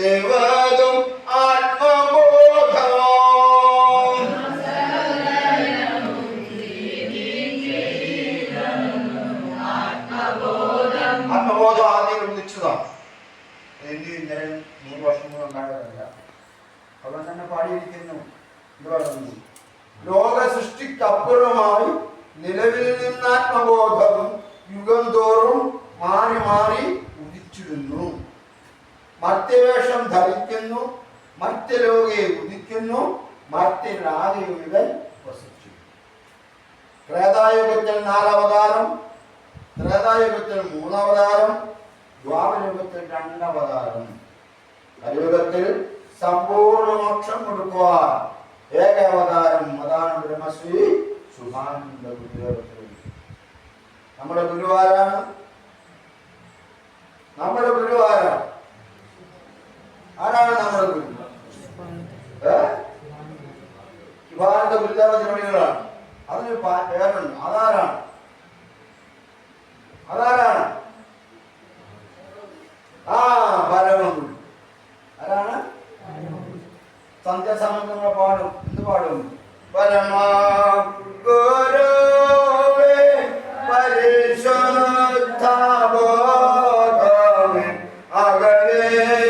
ആത്മബോധം. ആദ്യം ഉദിച്ചതാണ് എനിക്ക് ഇന്നലെ നൂറ് വർഷം ഉണ്ടായതല്ല. അവിടെ തന്നെ പാടിയിരിക്കുന്നു. ഇത് പറയുന്നു. ലോക സൃഷ്ടിക്കപ്പുറമായി നിലവിൽ നിന്ന് ആത്മബോധവും മർത്യവേഷം ധരിക്കുന്നു മർത്യലോകെ ഉദിക്കുന്നു മർത്യരാജയുഗൻ വസിച്ചു. ത്രേതായുഗത്തിൽ നാലവതാരം ത്രേതായുഗത്തിൽ മൂന്നവതാരം ദ്വാപരയുഗത്തിൽ രണ്ടവതാരം. കലിയുഗത്തിൽ സമ്പൂർണ മോക്ഷം കൊടുക്കുവാൻ ഏകാവതാരം അതാണ് ബ്രഹ്മശ്രീ സുഭാനന്ദ ഗുരുദേവത്തിൽ. നമ്മുടെ ഗുരു ആരാണ് നമ്മുടെ ഗുരു ഇവാന്റെ ഗുരുദേവദ്രോണികളാണ് അതിന് പേരുണ്ട്. അതാരാണ്? അതാരാണ്? ആ പരമഗുരു ആരാണ്? സന്ധ്യാസമയം പാടും. എന്ത് പാടും? പരമാ ഗുരുവേ അകലേ